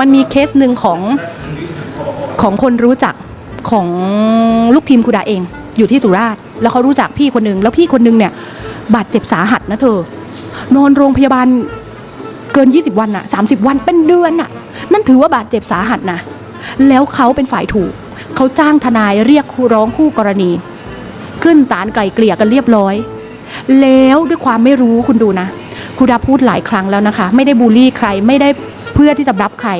มันมีเคสหนึ่งของของคนรู้จักของลูกทีมครูดาเอง อยู่ที่สุราษฎร์แล้วเขารู้จักพี่คนหนึ่งแล้วพี่คนหนึงเนี่ย บาดเจ็บสาหัสนะเธอ นอนโรงพยาบาลเกิน 20 วันอะ30 วันเป็นเดือนอะนั่นถือว่าบาดเจ็บสาหัสนะแล้วเขาเป็นฝ่ายถูก เขาจ้างทนายเรียกคู่ร้องคู่กรณี ขึ้นศาลไกลเกลี่ยกันเรียบร้อย แล้วด้วยความไม่รู้คุณดูนะครูดาพูดหลายครั้งแล้วนะคะ ไม่ได้บูลลี่ใครไม่ได้ เพื่อที่จะรับใคร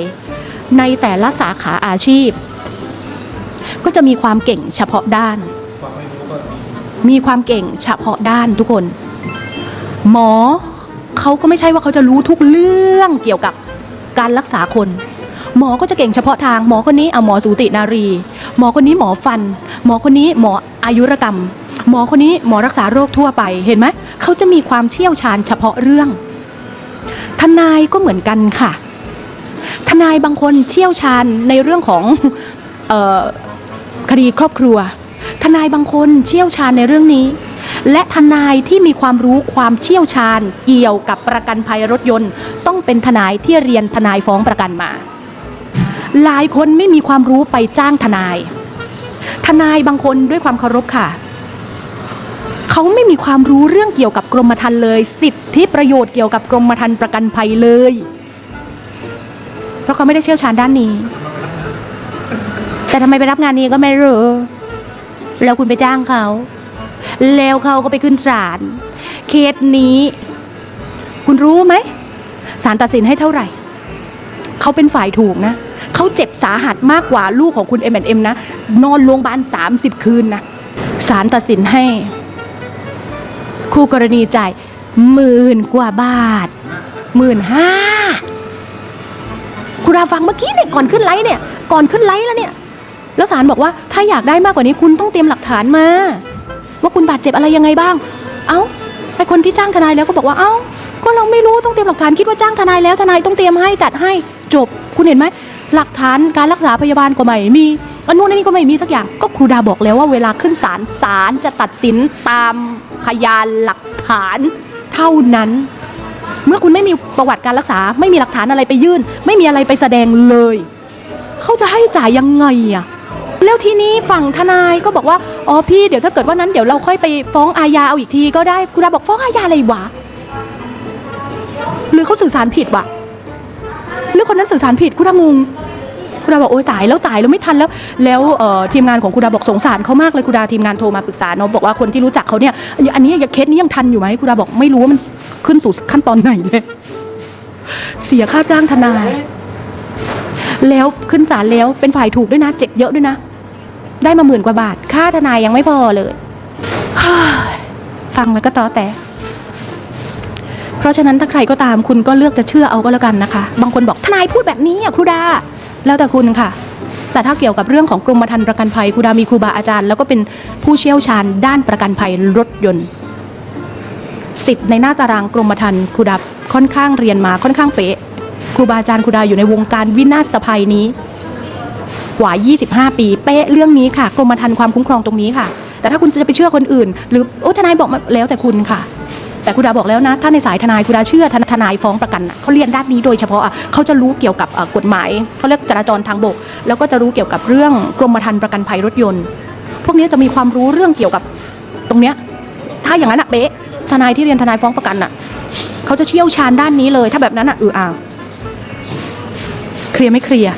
ในแต่ละสาขาอาชีพ ก็จะมีความเก่งเฉพาะด้าน มีความเก่งเฉพาะด้านทุกคน หมอเขาก็ไม่ใช่ว่าเขาจะรู้ทุกเรื่องเกี่ยวกับการรักษาคน หมอก็จะเก่งเฉพาะทาง หมอคนนี้เอาหมอสูตินารี หมอคนนี้หมอฟัน หมอคนนี้หมออายุรกรรม หมอคนนี้หมอรักษาโรคทั่วไปเห็นไหมเขาจะมีความเชี่ยวชาญเฉพาะเรื่อง ทนายก็เหมือนกันค่ะ ทนายบางคนเชี่ยวชาญในเรื่องของออคดีครอบครัว ทนายบางคนเชี่ยวชาญในเรื่องนี้ และทนายที่มีความรู้ความเชี่ยวชาญเกี่ยวกับประกันภัยรถยนต์ ต้องเป็นทนายที่เรียนทนายฟ้องประกันมา หลายคนไม่มีความรู้ไปจ้างทนาย ทนายบางคนด้วยความเคารพค่ะเขาไม่มีความรู้เรื่องเกี่ยวกับกรมธรรม์เลย สิทธิประโยชน์เกี่ยวกับกรมธรรม์ประกันภัยเลย เพราะเขาไม่ได้เชี่ยวชาญด้านนี้ แต่ทำไมไปรับงานนี้ก็ไม่รู้แล้วคุณไปจ้างเขา แล้วเขาก็ไปขึ้นศาลเคสนี้ คุณรู้ไหมศาลตัดสินให้เท่าไหร่เขาเป็นฝ่ายถูกนะเขาเจ็บสาหัสมากกว่าลูกของคุณ M&M นะนอนโรงพยาบาล30คืนนะศาลตัดสินให้ คู่กรณีจ่ายหมื่นกว่าบาทหมื่นห้า คุณราฟังเมื่อกี้เนี่ยก่อนขึ้นไลฟ์เนี่ย ก่อนขึ้นไลฟ์แล้วเนี่ย แล้วศาลบอกว่าถ้าอยากได้มากกว่านี้คุณต้องเตรียมหลักฐานมา ว่าคุณบาดเจ็บอะไรยังไงบ้าง เอ้าไอคนที่จ้างทนายแล้วก็บอกว่าเอ้าก็เราไม่รู้ต้องเตรียมหลักฐานคิดว่าจ้างทนายแล้วทนายต้องเตรียมให้จัดให้จบ คุณเห็นไหมหลักฐานการรักษาพยาบาลก็ไม่มีอันนู้นอันนี้ก็ไม่มีสักอย่างก็ครูดาบอกแล้วว่าเวลาขึ้นศาลศาลจะตัดสินตามพยานหลักฐานเท่านั้น เมื่อคุณไม่มีประวัติการรักษา ไม่มีหลักฐานอะไรไปยื่น ไม่มีอะไรไปแสดงเลย เขาจะให้จ่ายยังไงอะแล้วทีนี้ฝั่งทนายก็บอกว่าอ๋อพี่เดี๋ยวถ้าเกิดว่านั้นเดี๋ยวเราค่อยไปฟ้องอาญาเอาอีกทีก็ได้คุณดาบอกฟ้องอาญาอะไรวะหรือเขาสื่อสารผิดวะหรือคนนั้นสื่อสารผิดคุณดางง คุณดาบอกโอ้ยตายแล้วตายแล้วไม่ทันแล้ว แล้วทีมงานของคุณดาบอกสงสารเขามากเลยคุณดาทีมงานโทรมาปรึกษาเนาะบอกว่าคนที่รู้จักเขาเนี่ยอันนี้ยังเคสนี้ยังทันอยู่ไหมคุณดาบอกไม่รู้ว่ามันขึ้นสู่ขั้นตอนไหนเลยเสียค่าจ้างทนายแล้วขึ้นศาลแล้วเป็นฝ่ายถูกด้วยนะ เจ็บเยอะด้วยนะ ได้มาหมื่นกว่าบาท ค่าทนายยังไม่พอเลย ฟังแล้วก็ตอแต่ เพราะฉะนั้นถ้าใครก็ตามคุณก็เลือกจะเชื่อเอาก็แล้วกันนะคะ บางคนบอกทนายพูดแบบนี้อะครูดา แล้วแต่คุณค่ะ แต่ถ้าเกี่ยวกับเรื่องของกรมธรรม์ประกันภัยครูดามีครูบาอาจารย์ แล้วก็เป็นผู้เชี่ยวชาญด้านประกันภัยรถยนต์สิทธิ์ในหน้าตารางกรมธรรม์ครูดาค่อนข้างเรียนมาค่อนข้างเป๊ะครูบาอาจารย์ครูดาอยู่ในวงการวินาศภัยนี้ กว่า 25 ปีเป๊ะเรื่องนี้ค่ะ กรมธรรม์ความคุ้มครองตรงนี้ค่ะ แต่ถ้าคุณจะไปเชื่อคนอื่น หรือโอ้ทนายบอกมาแล้วแต่คุณค่ะ แต่คุณดาบอกแล้วนะ ถ้าในสายทนายคุณดาเชื่อทนายฟ้องประกันน่ะเขาเรียนด้านนี้โดยเฉพาะอะเขาจะรู้เกี่ยวกับกฎหมายเขาเรียกจราจรทางบก แล้วก็จะรู้เกี่ยวกับเรื่องกรมธรรม์ประกันภัยรถยนต์ พวกนี้จะมีความรู้เรื่องเกี่ยวกับตรงเนี้ยถ้าอย่างนั้นอะเป๊ะทนายที่เรียนทนายฟ้องประกันน่ะเขาจะเชี่ยวชาญด้านนี้เลย ถ้าแบบนั้นอะเอออ่าเคลียร์ไม่เคลียร์